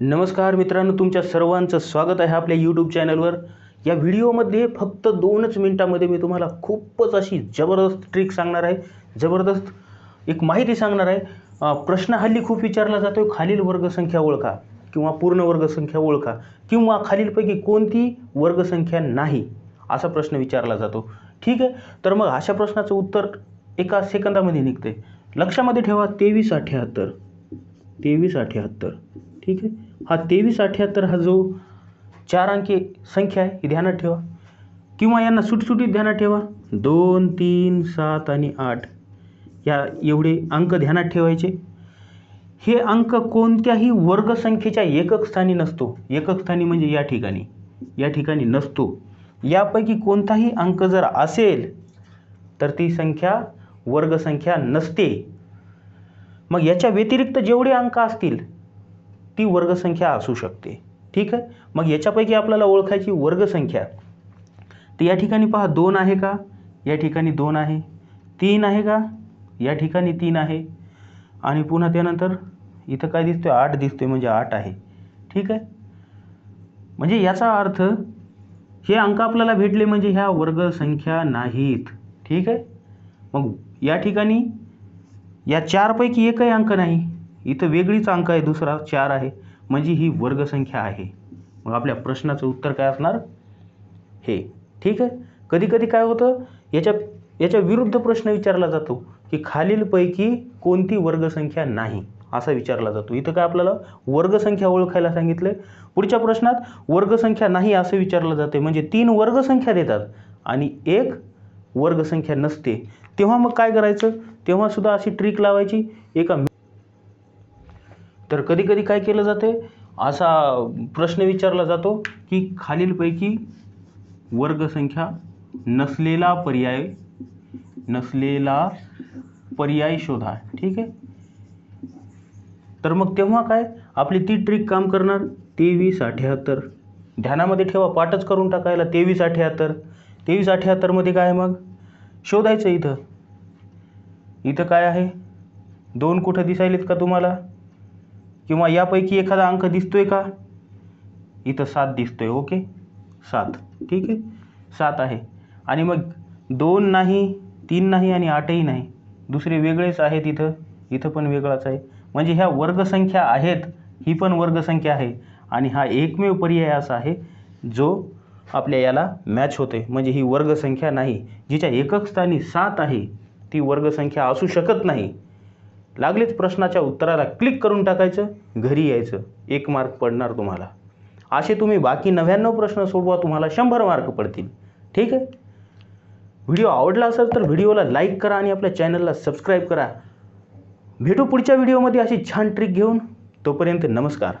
नमस्कार मित्रांनो तुमच्या सर्वांचं स्वागत आहे आपल्या यूट्यूब चॅनलवर या व्हिडिओमध्ये फक्त दोनच मिनटामध्ये मी तुम्हाला खूपच अशी जबरदस्त ट्रिक सांगणार आहे. जबरदस्त एक माहिती सांगणार आहे. प्रश्न हल्ली खूप विचारला जातो खालील वर्गसंख्या ओळखा किंवा पूर्ण वर्गसंख्या ओळखा किंवा खालीलपैकी कोणती वर्गसंख्या नाही असा प्रश्न विचारला जातो. ठीक आहे? तर मग अशा प्रश्नाचं उत्तर एका सेकंदामध्ये निघते. लक्षामध्ये ठेवा तेवीस अठ्याहत्तर. तेवीस अठ्ठ्याहत्तर ठीक आहे? हा तेवीस अठ्ठ्याहत्तर हा जो चार अंकी संख्या आहे ही ध्यानात ठेवा. किंवा यांना सुटसुटीत ध्यानात ठेवा. दोन तीन सात आणि आठ. या एवढे अंक ध्यानात ठेवायचे. हे अंक कोणत्याही वर्गसंख्येच्या एकक स्थानी नसतो. एकक स्थानी म्हणजे या ठिकाणी. या ठिकाणी नसतो. यापैकी कोणताही अंक जर असेल तर ती संख्या वर्गसंख्या नसते. मग याच्या व्यतिरिक्त जेवढे अंक असतील ती वर्गसंख्या असू शकते. ठीक आहे? मग याच्यापैकी आपल्याला ओळखायची वर्गसंख्या. तर या ठिकाणी पहा दोन आहे का? या ठिकाणी दोन आहे. तीन आहे का? या ठिकाणी तीन आहे. आणि पुन्हा त्यानंतर इथं काय दिसतोय? आठ दिसतोय म्हणजे आठ आहे. ठीक आहे? म्हणजे याचा अर्थ हे अंक आपल्याला भेटले म्हणजे ह्या वर्गसंख्या नाहीत. ठीक आहे? मग या ठिकाणी या चारपैकी एकही अंक नाही. इथं वेगळीच अंक आहे दुसरा चार आहे. म्हणजे ही वर्गसंख्या आहे. मग आपल्या प्रश्नाचं उत्तर काय असणार? हे. ठीक आहे? कधी कधी काय होतं? याच्या याच्या विरुद्ध प्रश्न विचारला जातो की खालीलपैकी कोणती वर्गसंख्या नाही? असा विचारला जातो. इथं काय आपल्याला वर्गसंख्या ओळखायला सांगितलं पुढच्या प्रश्नात वर्गसंख्या नाही असं विचारलं जाते म्हणजे तीन वर्गसंख्या देतात आणि एक वर्गसंख्या नसते. तेव्हा मग काय करायचं? तेव्हा सुद्धा अशी ट्रिक लावायची. एका तर कधीकधी काय केलं जाते? असा प्रश्न विचारला जातो की खालीलपैकी वर्गसंख्या नसलेला पर्याय नसलेला पर्याय शोधा. ठीक आहे? तर मग तेव्हा काय? आपली ती ट्रिक काम करणार. तेवीस अठ्याहत्तर. ध्यानामध्ये ठेवा पाठच करून टाकायला तेवीस अठ्याहत्तर. तेवीस अठ्याहत्तरमध्ये काय मग? शोधायचं इथं. इथं काय आहे? दोन कुठं दिसायलेत का तुम्हाला? किंवा यापैकी एखादा अंक दिसतोय का? इथं सात दिसतोय ओके? सात. ठीक आहे? सात आहे. आणि मग दोन नाही तीन नाही आणि आठही नाही. दुसरे वेगळेच आहेत इथं. इथं पण वेगळाच आहे. म्हणजे ह्या वर्गसंख्या आहेत ही पण वर्गसंख्या आहे. आणि हा एकमेव पर्याय असा आहे जो आपल्या याला मॅच होते म्हणजे ही वर्गसंख्या नाही. जिच्या एकक स्थानी सात आहे ती वर्गसंख्या असू शकत नाही. लागलीच प्रश्नाच्या उत्तराला क्लिक करून टाकायचं घरी यायचं. एक मार्क पडणार तुम्हाला. असे तुम्ही बाकी नव्याण्णव प्रश्न सोडवा तुम्हाला शंभर मार्क पडतील. ठीक आहे? व्हिडिओ आवडला असेल तर व्हिडिओला लाईक करा आणि आपल्या चॅनलला सबस्क्राईब करा. भेटू पुढच्या व्हिडिओमध्ये अशी छान ट्रिक घेऊन. तोपर्यंत नमस्कार.